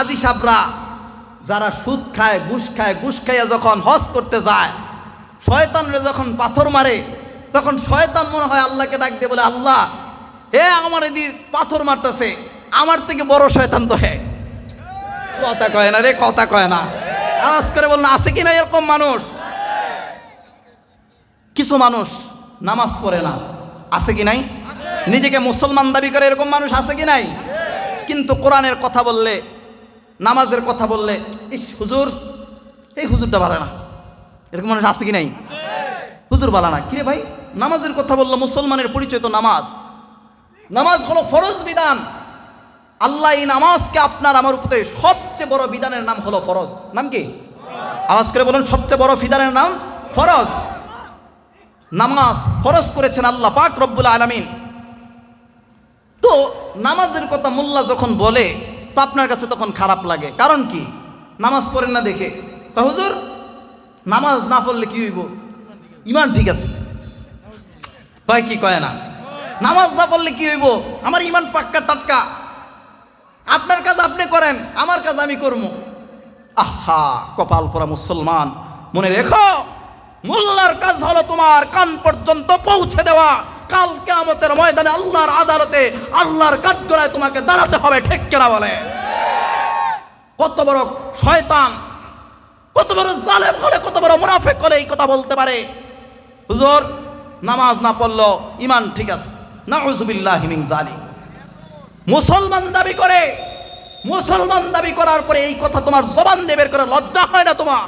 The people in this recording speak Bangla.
হাজি সাবরা, যারা সুদ খায়, ঘুষ খায়, ঘুষ খাইয়া যখন হজ করতে যায়, শয়তানরে যখন পাথর মারে, তখন শয়তান মনে হয় আল্লাহকে ডাক দিয়ে বলে, আল্লাহ, হে আমার এদি পাথর মারতেছে, আমার থেকে বড় শয়তান তো হে। কথা কয় না রে, কথা কয় না। আওয়াজ করে বলুন আছে কি না এরকম মানুষ? কিছু মানুষ নামাজ পড়ে না। আছে কি নাই? নিজেকে মুসলমান দাবি করে এরকম মানুষ আছে কি নাই? কিন্তু কোরআনের কথা বললে নামাজের কথা বললে, ইস, হুজুর, এই হুজুরটা ভালো না। এরকম মানুষ আছে কি নাই? হুজুর ভালো না। কিরে ভাই, নামাজের কথা বলল মুসলমানের পরিচয় তো নামাজ। নামাজ হলো ফরজ বিধান। আল্লাহ এই নামাজকে আপনার আমার উপরে সবচেয়ে বড় বিধানের নাম হলো ফরজ। নাম কি? আওয়াজ করে বলুন, সবচেয়ে বড় বিধানের নাম ফরজ। নামাজ ফরজ করেছেন আল্লাহ পাক রব্বুল আলামিন। তো নামাজের কথা মোল্লা যখন বলে তো আপনার কাছে তখন খারাপ লাগে। কারণ কি? নামাজ পড়েন না দেখে। তা হুজুর, নামাজ না পড়লে কি হইব? ইমান ঠিক আছে। কয় কি কয় না? নামাজ না পড়লে কি হইব? আমার ইমান পাক্কা টাটকা। আপনার কাজ আপনি করেন, আমার কাজ আমি করব। আহা, কপাল পরা মুসলমান। মনে রেখো, মোল্লার কাজ হলো তোমার কান পর্যন্ত পৌঁছে দেওয়া। কাল কেয়ামতের ময়দানে আল্লাহর আদালতে আল্লাহর কাঠগড়ায় তোমাকে দাঁড়াতে হবে, ঠিক কেনা বলে? কত বড় শয়তান, কত বড় জালেম হলে কত বড় মুনাফেক করে এই কথা বলতে পারে? হুজুর, নামাজ না পড়ল ইমান ঠিক আছে। না হুজুবিল্লাহ জালি মুসলমান দাবি করে, মুসলমান দাবি করার পরে এই কথা তোমার জবান দেবের করে, লজ্জা হয় না তোমার?